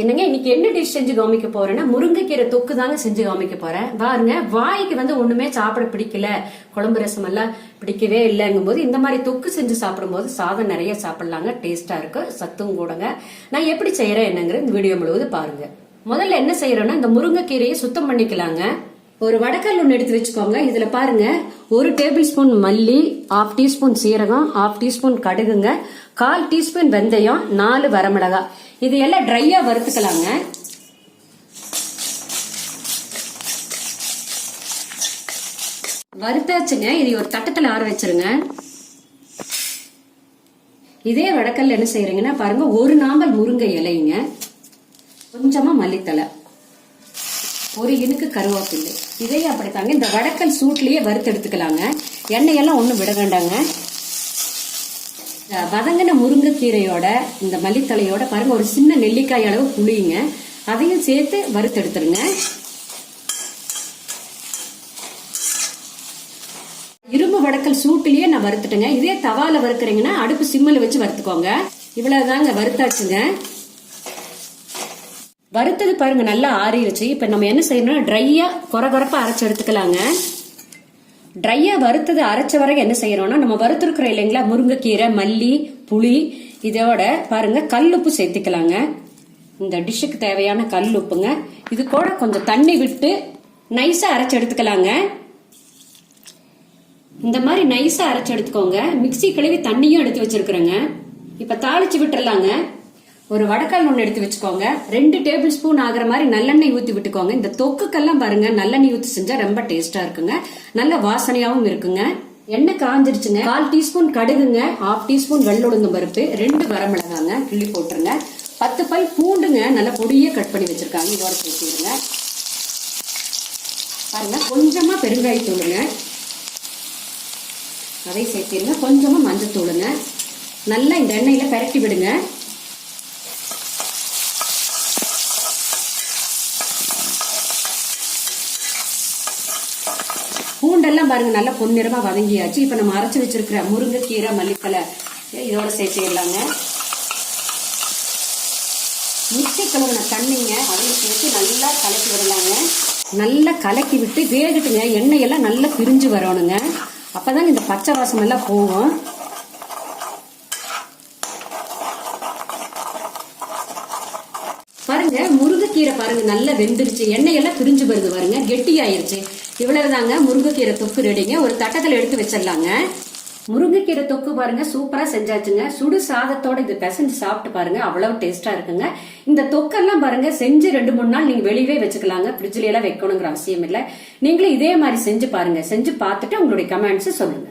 என்னங்க இன்னைக்கு என்ன டிஷ் செஞ்சு காமிக்க போறேன்னா முருங்கைக்கீரை தொக்கு தாங்க செஞ்சு காமிக்க போறேன். பாருங்க வாய்க்கு வந்து ஒண்ணுமே சாப்பிட பிடிக்கல. குழம்பு ரசம் எல்லாம் பிடிக்கவே இல்லைங்கும் போது இந்த மாதிரி தொக்கு செஞ்சு சாப்பிடும்போது சாதம் நிறைய சாப்பிடலாங்க டேஸ்டா இருக்கு சத்தும் கூடங்க. நான் எப்படி செய்யறேன் என்னங்கிற இந்த வீடியோ முழுவதும் பாருங்க. முதல்ல என்ன செய்யறோம்னா இந்த முருங்கைக்கீரையை சுத்தம் பண்ணிக்கலாங்க. ஒரு வடக்கல் ஒன்று எடுத்து வச்சுக்கோங்க. இதில் பாருங்க ஒரு டேபிள் ஸ்பூன் மல்லி ஹாஃப் டீஸ்பூன் சீரகம் ஹாஃப் டீஸ்பூன் கடுகுங்க கால் டீஸ்பூன் வெந்தயம் நாலு வரமிளகா. இது எல்லாம் ட்ரையா வறுத்துக்கலாங்க. வறுத்தாச்சுங்க. இதை ஒரு தட்டத்தில் ஆற வச்சிருங்க. இதே வடக்கல்ல என்ன செய்யறீங்கன்னா பாருங்க ஒரு நாம்பல் முருங்கை இலைங்க. கொஞ்சமா மல்லித்தலை ஒரு இனுக்கு கருவேப்பில்லை இதையும் அப்படித்தாங்க. இந்த வடக்கல் சூட்லேயே வறுத்து எடுத்துக்கலாங்க. எண்ணெயெல்லாம் ஒன்றும் விட வேண்டாங்க. இந்த வதங்கின முருங்கைக்கீரையோட இந்த மல்லித்தலையோட பாருங்க ஒரு சின்ன நெல்லிக்காய் அளவு புளியுங்க அதையும் சேர்த்து வறுத்தெடுத்துருங்க இரும்பு வடக்கல் சூட்டிலேயே நான் வறுத்துட்டேங்க. இதே தவால வறுக்குறீங்கன்னா அடுப்பு சிம்மில் வச்சு வறுத்துக்கோங்க. இவ்வளவுதாங்க வறுத்தாச்சுங்க. வறுத்தது பாருங்க நல்லா ஆறிடுச்சு இப்போ நம்ம என்ன செய்யணும்னா ட்ரையா கொரகொரப்பா அரைச்சு எடுத்துக்கலாங்க. ட்ரையா வறுத்தது அரைச்ச வரைக்கும் என்ன செய்யறோம்னா நம்ம வறுத்துருக்குறோம் இல்லைங்களா முருங்கைக்கீரை மல்லி புளி இதோட பாருங்க கல் உப்பு சேர்த்துக்கலாங்க. இந்த டிஷ்ஷுக்கு தேவையான கல் உப்புங்க. இது கூட கொஞ்சம் தண்ணி விட்டு நைஸா அரைச்சு எடுத்துக்கலாங்க. இந்த மாதிரி நைஸா அரைச்சு எடுத்துக்கோங்க. மிக்ஸி கழுவி தண்ணியும் எடுத்து வச்சிருக்கிறேங்க. இப்ப தாளிச்சு விட்டுறலாங்க. ஒரு வடக்கால் ஒன்று எடுத்து வச்சுக்கோங்க. ரெண்டு டேபிள் ஸ்பூன் ஆகிற மாதிரி நல்லெண்ணெய் ஊற்றி விட்டுக்கோங்க. இந்த தொக்குக்கெல்லாம் பாருங்க நல்லெண்ணெய் ஊற்றி செஞ்சால் ரொம்ப டேஸ்டா இருக்குங்க. நல்ல வாசனையாகவும் இருக்குங்க. எண்ணெய் காஞ்சிருச்சுங்க. கால் டீஸ்பூன் கடுகுங்க ஹாஃப் டீஸ்பூன் வெள்ளுளுந்தம் பருப்பு ரெண்டு வரமிளகாங்க கிள்ளி போட்டுருங்க. பத்து பை பூண்டுங்க நல்லா பொடியே கட் பண்ணி வச்சிருக்காங்க. இதோட சேர்த்துருங்க பாருங்க கொஞ்சமா பெருங்காயத்தூளுங்க அதை சேர்த்திருங்க கொஞ்சமா மஞ்சத்தூளுங்க. நல்லா இந்த எண்ணெயில பரட்டி விடுங்க. இதெல்லாம் பாருங்க நல்லா பொன்னிறமா வதங்கியாச்சு. இப்ப நம்ம அரைச்சு வச்சிருக்கிற முருங்கைக்கீரை மல்லித்தலை இதோட சேர்த்துடலாங்க மிக்சி கழுவின தண்ணிங்க அதையும் சேர்த்து நல்லா கலக்கி விடலாங்க. நல்லா கலக்கி விட்டு வேகட்டுங்க. எண்ணெயெல்லாம் நல்லா பிரிஞ்சு வரணுங்க. அப்பதான் இந்த பச்சை வாசம் எல்லாம் போகும். பாருங்க முருங்கைக்கீரை பாருங்க நல்லா வெந்துருச்சு. எண்ணெய் எல்லாம் பிரிஞ்சு வருது பாருங்க. கெட்டி ஆயிருச்சு இவ்வளவு தாங்க முருங்கைக்கீரை தொக்கு ரெடிங்க ஒரு தட்டத்தில் எடுத்து வச்சிடலாங்க. முருங்கைக்கீரை தொக்கு பாருங்க சூப்பரா செஞ்சாச்சுங்க. சுடு சாதத்தோட இது பிசைஞ்சு சாப்பிட்டு பாருங்க அவ்வளவு டேஸ்டா இருக்குங்க. இந்த தொக்கெல்லாம் பாருங்க செஞ்சு ரெண்டு மூணு நாள் நீங்க வெளியவே வச்சுக்கலாங்க. ஃப்ரிட்ஜ்ல எல்லாம் வைக்கணுங்கிற அவசியம் இல்லை. நீங்களும் இதே மாதிரி செஞ்சு பாருங்க. செஞ்சு பார்த்துட்டு உங்களுடைய கமெண்ட்ஸ் சொல்லுங்க.